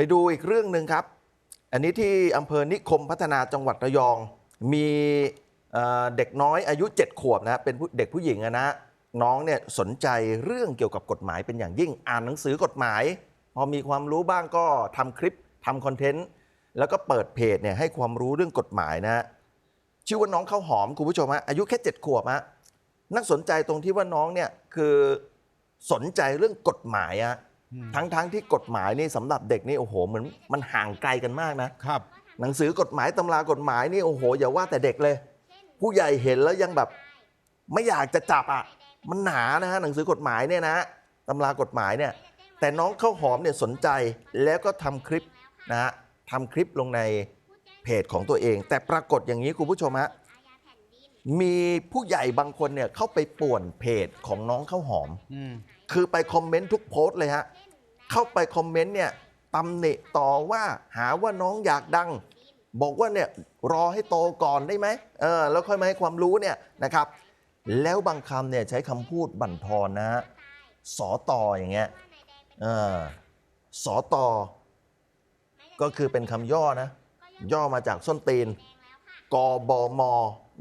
ไปดูอีกเรื่องหนึ่งครับ อันนี้ที่อำเภอนิคมพัฒนาจังหวัดระยอง มีเอ่อเด็กน้อยอายุ 7 ขวบนะเป็นเด็กผู้หญิงนะน้องเนี่ยสนใจเรื่องเกี่ยวกับกฎหมายเป็นอย่างยิ่งอ่านหนังสือกฎหมาย พอมีความรู้บ้างก็ทำคลิปทำคอนเทนต์ แล้วก็เปิดเพจเนี่ยให้ความรู้เรื่องกฎหมายนะฮะชื่อว่าน้องข้าวหอมคุณผู้ชมฮะอายุแค่7ขวบฮะน่าสนใจตรงที่ว่าน้องเนี่ยคือสนใจเรื่องกฎหมายอะ ทั้งทั้งที่กฎหมายนี่สำหรับเด็กนี่โอ้โหเหมือนมันห่างไกลกันมากนะ ครับ หนังสือกฎหมายตำรากฎหมายนี่โอ้โหอย่าว่าแต่เด็กเลย ผู้ใหญ่เห็นแล้วยังแบบ ไม่อยากจะจับอะ มันหนานะฮะหนังสือกฎหมายเนี่ยนะตำรากฎหมายเนี่ย แต่น้องข้าวหอมเนี่ยสนใจแล้วก็ทำคลิปนะฮะทำคลิปลงในเพจของตัวเอง แต่ปรากฏอย่างนี้คุณผู้ชมฮะ มีผู้ใหญ่บางคนเนี่ยเข้าไปป่วนเพจของน้องข้าวหอม อืม คือไปคอมเมนต์ทุกโพสต์เลยฮะ เข้าไปคอมเมนต์เนี่ยตำหนิต่อว่าหาว่าน้องอยากดัง บอกว่าเนี่ยรอให้โตก่อนได้ไหมเออแล้วค่อยมาให้ความรู้เนี่ยนะครับ แล้วบางคำเนี่ยใช้คำพูดบั่นทอนนะฮะสอตออย่างเงี้ยเออสอตอก็คือเป็นคำย่อนะ ย่อมาจากส้นตีนกบม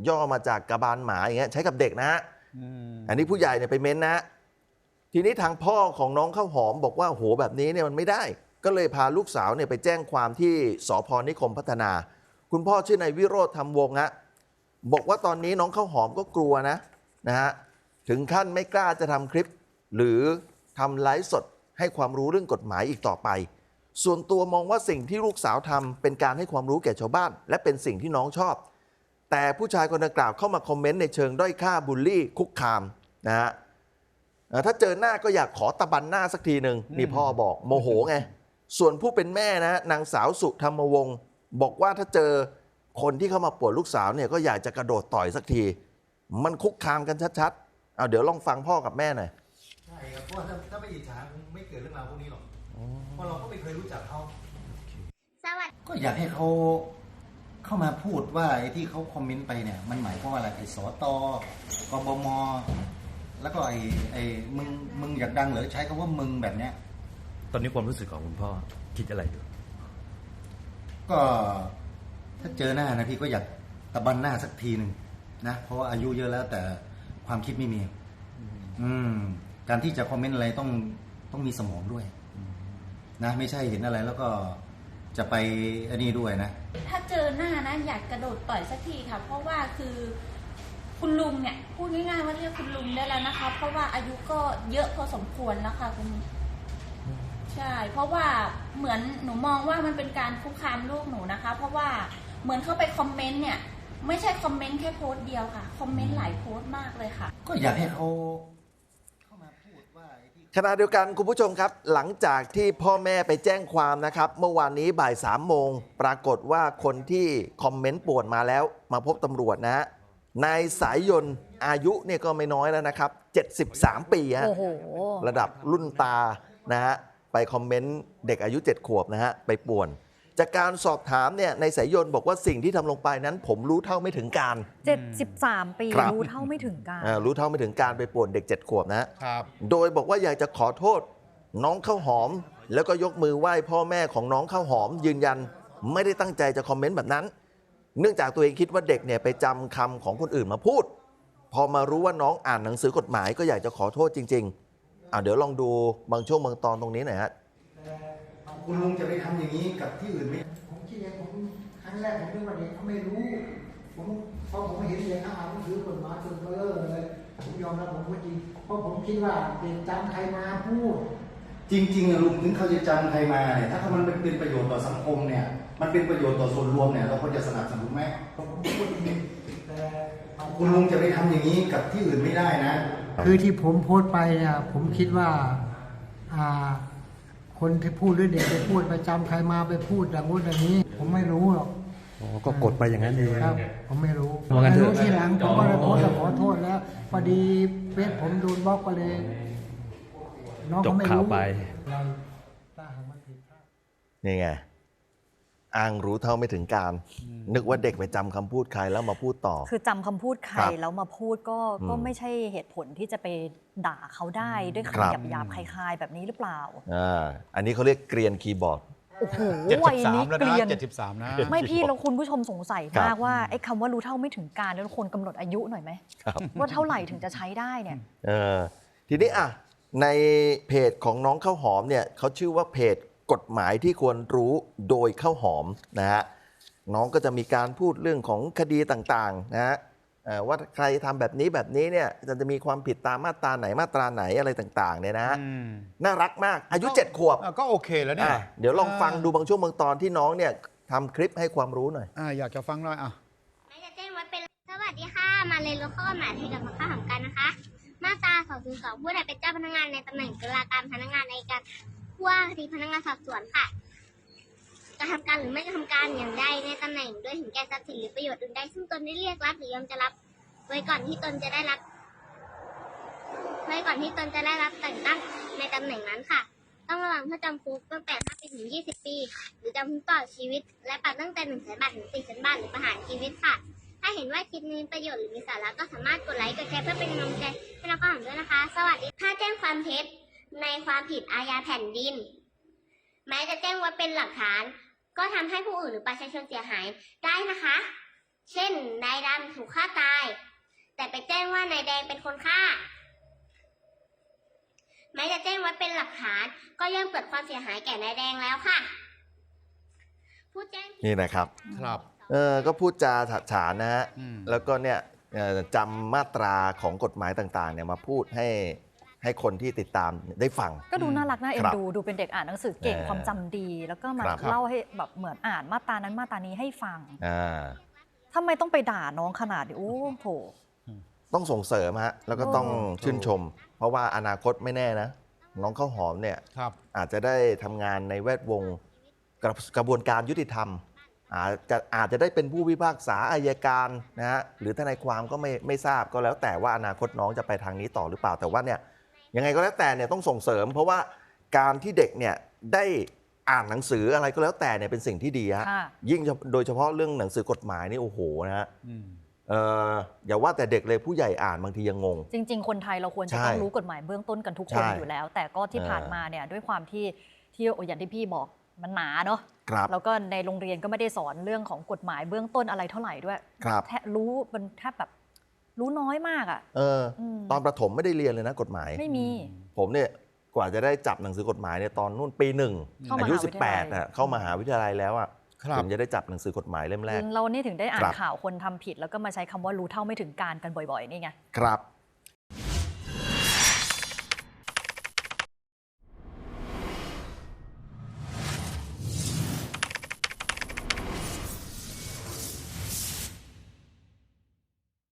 ย่อมาจากกระบาลหมาอย่างเงี้ยใช้กับเด็กนะฮะอืมอันนี้ผู้ใหญ่เนี่ยไปเม้นนะ ทีนี้ทางพ่อของน้องข้าวหอมบอกว่าโหแบบนี้เนี่ยมันไม่ได้ ก็เลยพาลูกสาวเนี่ยไปแจ้งความที่สพนิคมพัฒนา คุณพ่อชื่อนายวิโรธทำวงศ์ฮะบอกว่าตอนนี้น้องข้าวหอมก็กลัวนะนะฮะถึงขั้นไม่กล้าจะทำคลิป หรือทำไลฟ์สดให้ความรู้เรื่องกฎหมายอีกต่อไป ส่วนตัวมองว่าสิ่งที่ลูกสาวทำเป็นการให้ความรู้แก่ชาวบ้าน และเป็นสิ่งที่น้องชอบ แต่ผู้ชายคนดังกล่าวเข้ามาคอมเมนต์ในเชิงด้อยค่าบูลลี่คุกคามนะฮะเอ่อถ้าเจอหน้าก็อยากขอตะบันหน้าสักทีหนึ่งนี่พ่อบอกโมโหไง ส่วนผู้เป็นแม่นะนางสาวสุธรรมวงศ์บอกว่าถ้าเจอคนที่เข้ามาปวดลูกสาวเนี่ยก็อยากจะกระโดดต่อยสักที มันคุกคามกันชัดๆ เอาเดี๋ยวลองฟังพ่อกับแม่หน่อยใช่ครับเพราะว่าถ้าถ้าไม่อิจฉาคงไม่เกิดเรื่องราวพวกนี้หรอกเพราะเราก็ไม่เคยรู้จักเขาก็อยากให้เขา เข้ามาพูดว่าไอ้ที่เขาคอมเมนต์ไปเนี่ยมันหมายความว่าอะไรไอ้สตกบมแล้วก็ไอ้ไอ้มึงมึงอยากดังเหรือใช้คำว่ามึงแบบเนี้ย ตอนนี้ความรู้สึกของคุณพ่อคิดอะไรอยู่ ก็ถ้าเจอหน้านะพี่ก็อยากตะบันหน้าสักทีหนึ่งนะเพราะว่าอายุเยอะแล้วแต่ความคิดไม่มี อืม การที่จะคอมเมนต์อะไรต้องต้องมีสมองด้วย นะ ไม่ใช่เห็นอะไรแล้วก็ จะไปอันนี้ด้วยนะ ถ้าเจอหน้านะอยากกระโดดต่อยสักทีค่ะ เพราะว่าคือคุณลุงเนี่ยพูดง่ายๆว่าเรียกคุณลุงได้แล้วนะคะ เพราะว่าอายุก็เยอะพอสมควรแล้วค่ะคุณใช่ เพราะว่าเหมือนหนูมองว่ามันเป็นการคุกคามลูกหนูนะคะ เพราะว่าเหมือนเข้าไปคอมเมนต์เนี่ย ไม่ใช่คอมเมนต์แค่โพสต์เดียวค่ะ คอมเมนต์หลายโพสต์มากเลยค่ะ ก็อยากให้เขาเข้ามาพูดว่าไอ้ที่ ขณะเดียวกันคุณผู้ชมครับ หลังจากที่พ่อแม่ไปแจ้งความนะครับ เมื่อวานนี้บ่าย3ามโมง ปรากฏว่าคนที่คอมเมนต์ป่วนมาแล้ว มาพบตำรวจนะฮะนายสายยนต์อายุเนี่ยก็ไม่น้อยแล้วนะครับ 73 ปีฮะโอ้โห ระดับรุ่นตานะฮะไปคอมเมนต์เด็กอายุ 7 ขวบนะฮะไปป่วน จากการสอบถามเนี่ยในสายยนต์บอกว่าสิ่งที่ทำลงไปนั้น ผมรู้เท่าไม่ถึงการ 73 ปีครับรู้เท่าไม่ถึงการอ่ารู้เท่าไม่ถึงการไปป่วนเด็ก 7 ขวบนะฮะครับโดยบอกว่าอยากจะขอโทษน้องข้าวหอม แล้วก็ยกมือไหว้พ่อแม่ของน้องข้าวหอม ยืนยันไม่ได้ตั้งใจจะคอมเมนต์แบบนั้น เนื่องจากตัวเองคิดว่าเด็กเนี่ยไปจำคำของคนอื่นมาพูด พอมารู้ว่าน้องอ่านหนังสือกฎหมายก็อยากจะขอโทษจริงๆอ่าเดี๋ยวลองดูบางช่วงบางตอนตรงนี้หน่อยฮะ คุณลุงจะไปทำอย่างนี้กับที่อื่นไหมผมคิดเองผมครั้งแรกผมคิดว่าเด็กเขาไม่รู้ ผมพอผมเห็นเด็กเขาอ่านหนังสือกฎหมายจนเบลอเลยผมยอมรับผมว่าจริงเพราะผมคิดว่าเด็กจำใครมาพูด จริงๆอะลุงถึงเขาจะจำใครมาเนี่ยถ้ามันเป็นประโยชน์ต่อสังคมเนี่ย มันเป็นประโยชน์ต่อส่วนรวมเนี่ย เราควรจะสนับสนุนไหมผมพูดจริงแต่เอาคุณลุงจะไปทำอย่างนี้กับที่อื่นไม่ได้นะ คือที่ผมโพสต์ไปเนี่ยผมคิดว่าอ่า คนที่พูดหรือเด็กไปพูดไปจำใครมาไปพูดอย่างงู้นอย่างนี้ ผมไม่รู้หรอกอ๋อก็กดไปอย่างนั้นเองครับ ผมไม่รู้ว่างั้นเถไม่อะรู้ทีหลังผมก็เลยโพสต์ขอโทษแล้วพอดีเฟซผมโดนบล็อกก็เลยน้องจก็บไม่ข่าวรู้ไป เราถ้าหากมันผิดพลาด นี่ไง อ้างรู้เท่าไม่ถึงการ นึกว่าเด็กไปจำคำพูดใครแล้วมาพูดต่อ คือจำคำพูดใครครับแล้วมาพูดก็อืมก็ไม่ใช่เหตุผลที่จะไปด่าเขาได้ด้วยครับคำหยาบๆคลายๆ แบบนี้หรือเปล่าอ่าอันนี้เขาเรียกเกรียนคีย์บอร์ดโอ้โหเจ็ดวัสิยบสานี้มแล้วเกนะลียนเจ็ดสิบสามนะไม่พี่แล้วคุณผู้ชมสงสัยครัมากบว่าไอ้คำว่ารู้เท่าไม่ถึงการแล้วควรกำหนดอายุหน่อยไหมครับว่าเท่าไหร่ถึงจะใช้ได้เนี่ยเออทีนี้อะในเพจของน้องข้าวหอมเนี่ยเขาชื่อว่าเพจ กฎหมายที่ควรรู้โดยข้าวหอมนะฮะน้องก็จะมีการพูดเรื่องของคดีต่างๆนะฮะเอ่อว่าใครทำแบบนี้แบบนี้เนี่ยจะจะมีความผิดตามมาตราไหนมาตราไหนอะไรต่างๆเนี่ยนะฮะอืมน่ารักมากอายุ7ขวบอะก็โอเคแล้วเนี่ยอะเดี๋ยวลองฟังดูบางช่วงบางตอนที่น้องเนี่ยทำคลิปให้ความรู้หน่อยอ่าอยากจะฟังหน่อยอะแม่จะแจ้งไว้เป็นสวัสดีค่ะ มาเรียนรู้ข้อกฎหมายที่กับมาข้าหอมกันนะคะ มาตรา202ผู้ใดเป็นเจ้าพนักงานในตำแหน่งตุลาการพนักงานในการ ว่าคดีพนักงานสอบสวนค่ะกระทำการหรือไม่กระทำการอย่างใดในตำแหน่งด้วยถึงแก่ทรัพย์สินหรือประโยชน์อื่นใดซึ่งตนได้เรียกรับหรือยอมจะรับ ไว้ก่อนที่ตนจะได้รับไว้ก่อนที่ตนจะได้รับแต่งตั้งในตำแหน่งนั้นค่ะ ต้องระวังโทษจำคุกตั้งแต่5ปีถึง 20 ปี หรือจำคุกตลอดชีวิต และปรับตั้งแต่1แสนบาทถึง4แสนบาทหรือประหารชีวิตค่ะ ถ้าเห็นว่าคลิปนี้มีประโยชน์หรือมีสาระก็สามารถกดไลค์กดแชร์เพื่อเป็นกำลังใจให้น้องข้าวหอมด้วยนะคะ สวัสดี ถ้าแจ้งความเท็จ ในความผิดอาญาแผ่นดิน แม้จะแจ้งไว้เป็นหลักฐาน ก็ทำให้ผู้อื่นหรือประชาชนเสียหายได้นะคะ เช่นนายดำถูกฆ่าตาย แต่ไปแจ้งว่านายแดงเป็นคนฆ่า แม้จะแจ้งไว้เป็นหลักฐาน ก็ย่อมเกิดความเสียหายแก่นายแดงแล้วค่ะ ผู้แจ้งนี่นะครับ ครับเออก็พูดจาถัดฉานนะฮะ อืม แล้วก็เนี่ยเอ่อจำมาตราของกฎหมายต่างๆเนี่ยมาพูดให้ ให้คนที่ติดตามได้ฟัง ก็ดูน่ารักน่าเอ็คนรับดูดูเป็นเด็กอ่านหนังสือเก่งเออความจำดี แล้วก็มาครับ เล่าให้แบบเหมือนอ่านมาตรานั้นมาตรานี้ให้ฟังอ่าทำไมต้องไปด่าน้องขนาดนี้โอ้โถต้องส่งเสริมฮะแล้วก็ต้องโอ้ชื่นชม เพราะว่าอนาคตไม่แน่นะ น้องข้าวหอมเนี่ยครับ อาจจะได้ทำงานในแวดวงกระกระบวนการยุติธรรม อาจจะอาจจะได้เป็นผู้พิพากษาอายการนะฮะหรือทนายความก็ไม่ไม่ทราบก็แล้วแต่ว่าอนาคตน้องจะไปทางนี้ต่อหรือเปล่าแต่ว่าเนี่ย ยังไงก็แล้วแต่เนี่ยต้องส่งเสริม เพราะว่าการที่เด็กเนี่ยได้อ่านหนังสืออะไรก็แล้วแต่เนี่ยเป็นสิ่งที่ดีฮะค่ะยิ่งโดยเฉพาะเรื่องหนังสือกฎหมายนี่โอ้โหนะฮะอืม เอออย่าว่าแต่เด็กเลยผู้ใหญ่อ่านบางทียังงง จริง ๆ คนไทยเราควรจะใช่ต้องรู้กฎหมายเบื้องต้นกันทุกคนใช่อยู่แล้ว แต่ก็ที่เออ ผ่านมาเนี่ยด้วยความที่ที่อย่างที่พี่บอกมันหนาเนาะครับแล้วก็ในโรงเรียนก็ไม่ได้สอนเรื่องของกฎหมายเบื้องต้นอะไรเท่าไหร่ด้วยครับ แทบรู้มันแทบแบบ รู้น้อยมากอะเอออมตอนประถมไม่ได้เรียนเลยนะกฎหมาย ไม่มี ผมเนี่ยกว่าจะได้จับหนังสือกฎหมายเนี่ยตอนนู่นปีหนึ่งเข้ามอายุหาวิทยาลัย 18นะเข้ามหาวิทยาลัยแล้วอะครับถึงจะได้จับหนังสือกฎหมายเล่มแรก เรานี่ถึงได้อ่าคนรับ ข่าวคนทำผิด แล้วก็มาใช้คำว่ารู้เท่าไม่ถึงการกันบ่อยๆนี่ไง ครับ